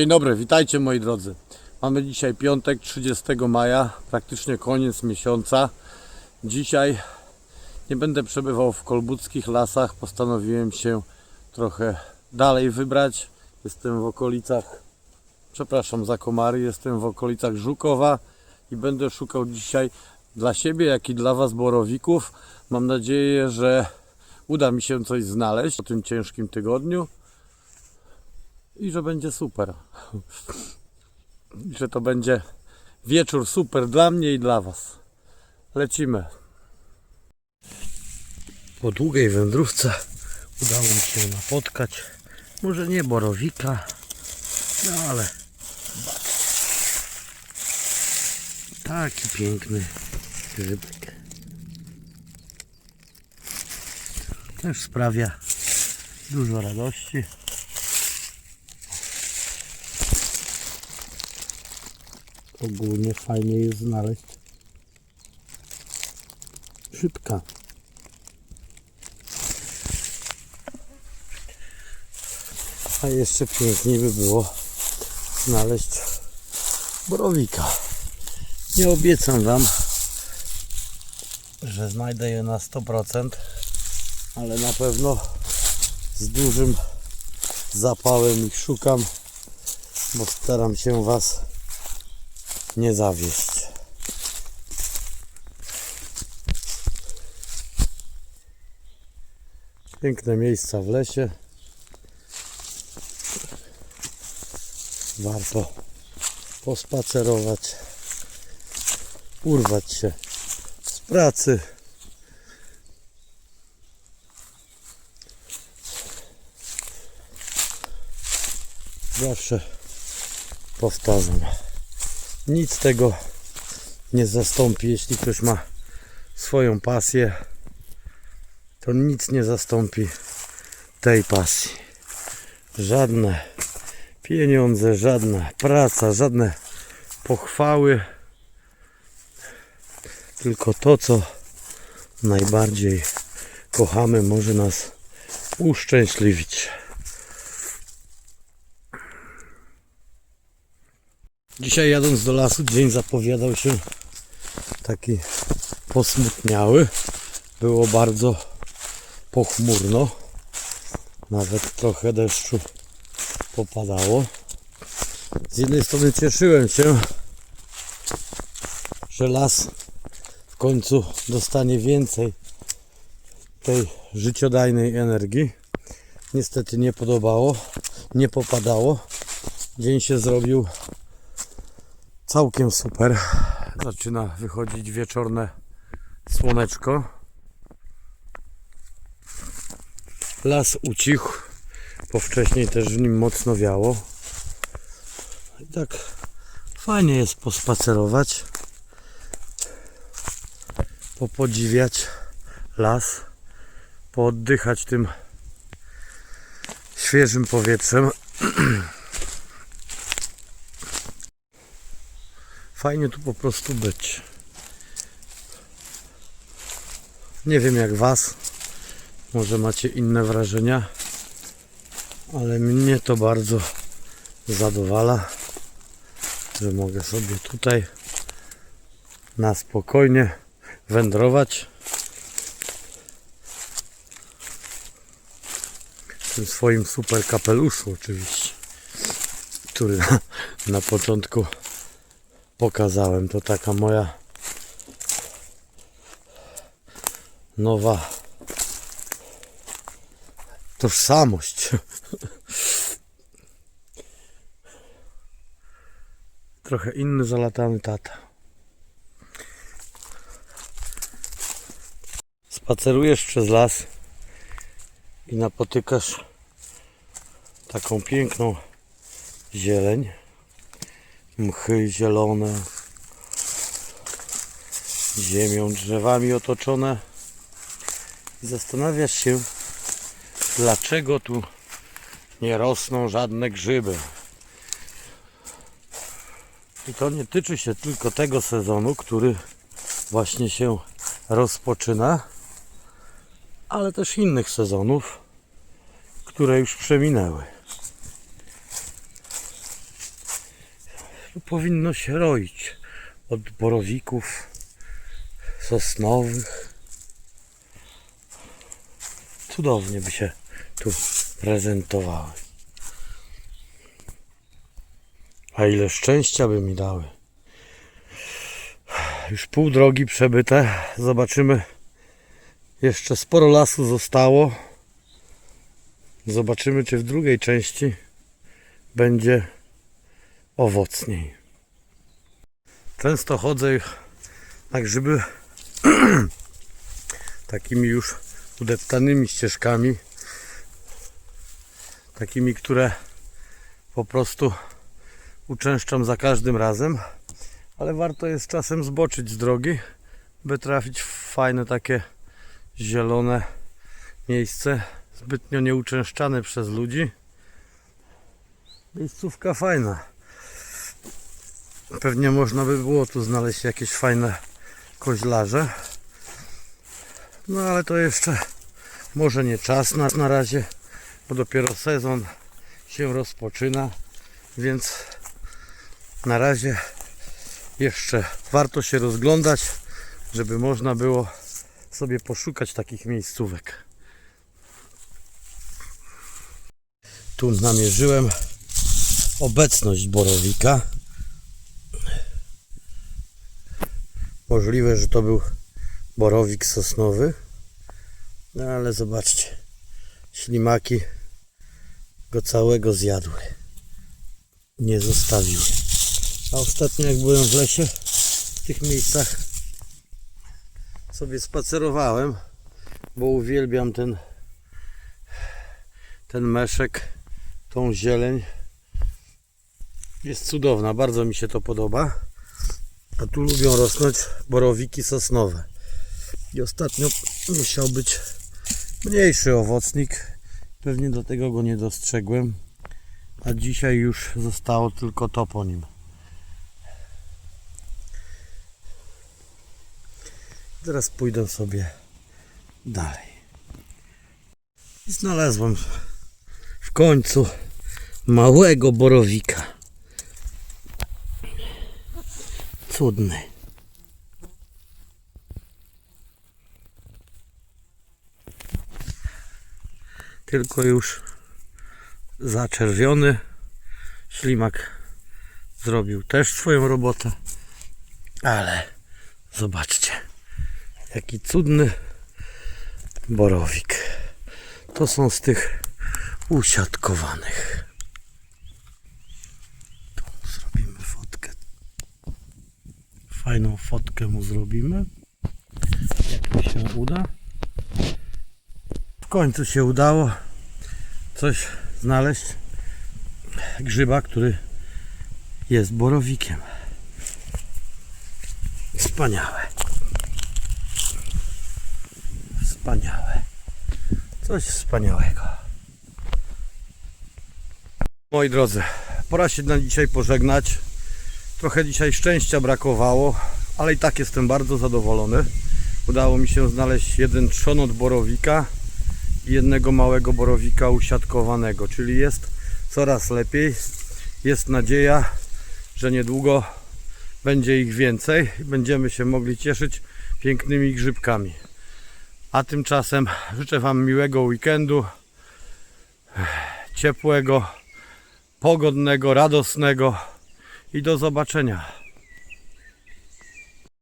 Dzień dobry, witajcie moi drodzy. Mamy dzisiaj piątek, 30 maja, praktycznie koniec miesiąca. Dzisiaj nie będę przebywał w kolbuckich lasach, postanowiłem się trochę dalej wybrać. Jestem w okolicach, przepraszam za komary, jestem w okolicach Żukowa i będę szukał dzisiaj dla siebie, jak i dla Was borowików. Mam nadzieję, że uda mi się coś znaleźć po tym ciężkim tygodniu i że będzie super. I że to będzie wieczór super dla mnie i dla Was. Lecimy. Po długiej wędrówce udało mi się napotkać. Może nie borowika, no ale taki piękny grzybek. Też sprawia dużo radości. Ogólnie fajnie jest znaleźć szybka. A jeszcze piękniej by było znaleźć borowika. Nie obiecam Wam, że znajdę je na 100%, ale na pewno z dużym zapałem ich szukam, bo staram się Was nie zawieść. Piękne miejsca w lesie. Warto pospacerować, urwać się z pracy. Zawsze powtarzam. Nic tego nie zastąpi, jeśli ktoś ma swoją pasję, to nic nie zastąpi tej pasji. Żadne pieniądze, żadna praca, żadne pochwały, tylko to, co najbardziej kochamy, może nas uszczęśliwić. Dzisiaj jadąc do lasu dzień zapowiadał się taki posmutniały. Było bardzo pochmurno. Nawet trochę deszczu popadało. Z jednej strony cieszyłem się, że las w końcu dostanie więcej tej życiodajnej energii. Niestety nie podobało, nie popadało. Dzień się zrobił całkiem super. Zaczyna wychodzić wieczorne słoneczko. Las ucichł, bo wcześniej też w nim mocno wiało. I tak fajnie jest pospacerować, popodziwiać las, pooddychać tym świeżym powietrzem. Fajnie tu po prostu być. Nie wiem jak Was, może macie inne wrażenia, ale mnie to bardzo zadowala, że mogę sobie tutaj na spokojnie wędrować. W tym swoim super kapeluszu oczywiście, który na, na początku pokazałem. To taka moja nowa tożsamość. Trochę inny zalatany tata. Spacerujesz przez las i napotykasz taką piękną zieleń mchy zielone, ziemią, drzewami otoczone. I zastanawiasz się, dlaczego tu nie rosną żadne grzyby. I to nie tyczy się tylko tego sezonu, który właśnie się rozpoczyna, ale też innych sezonów, które już przeminęły. Powinno się roić od borowików sosnowych. Cudownie by się tu prezentowały. A ile szczęścia by mi dały. Już pół drogi przebyte. Zobaczymy. Jeszcze sporo lasu zostało. Zobaczymy, czy w drugiej części będzie owocniej. Często chodzę na grzyby takimi już udeptanymi ścieżkami. Takimi, które po prostu uczęszczam za każdym razem. Ale warto jest czasem zboczyć z drogi, by trafić w fajne takie zielone miejsce, zbytnio nieuczęszczane przez ludzi. Miejscówka fajna. Pewnie można by było tu znaleźć jakieś fajne koźlarze. No ale to jeszcze może nie czas na, na razie, bo dopiero sezon się rozpoczyna, więc na razie jeszcze warto się rozglądać, żeby można było sobie poszukać takich miejscówek. Tu namierzyłem obecność borowika. Możliwe, że to był borowik sosnowy. No ale zobaczcie, ślimaki go całego zjadły. Nie zostawiły. A ostatnio jak byłem w lesie, w tych miejscach sobie spacerowałem, bo uwielbiam ten ten meszek, tą zieleń. Jest cudowna, bardzo mi się to podoba. A tu lubią rosnąć borowiki sosnowe. I ostatnio musiał być mniejszy owocnik. Pewnie do tego go nie dostrzegłem. A dzisiaj już zostało tylko to po nim. Teraz pójdę sobie dalej. I znalazłem w końcu małego borowika. Cudny. Tylko już zaczerwiony. Ślimak zrobił też swoją robotę. Ale zobaczcie, jaki cudny borowik. To są z tych usiadkowanych. Tu zrobimy fotkę. Fajną fotkę mu zrobimy. Jak mi się uda. W końcu się udało coś znaleźć. Grzyba, który jest borowikiem. Wspaniałe. Wspaniałe. Coś wspaniałego. Moi drodzy, pora się na dzisiaj pożegnać. Trochę dzisiaj szczęścia brakowało, ale i tak jestem bardzo zadowolony. Udało mi się znaleźć jeden trzon od borowika i jednego małego borowika usiadkowanego, czyli jest coraz lepiej. Jest nadzieja, że niedługo będzie ich więcej i będziemy się mogli cieszyć pięknymi grzybkami. A tymczasem życzę Wam miłego weekendu, ciepłego, pogodnego, radosnego i do zobaczenia.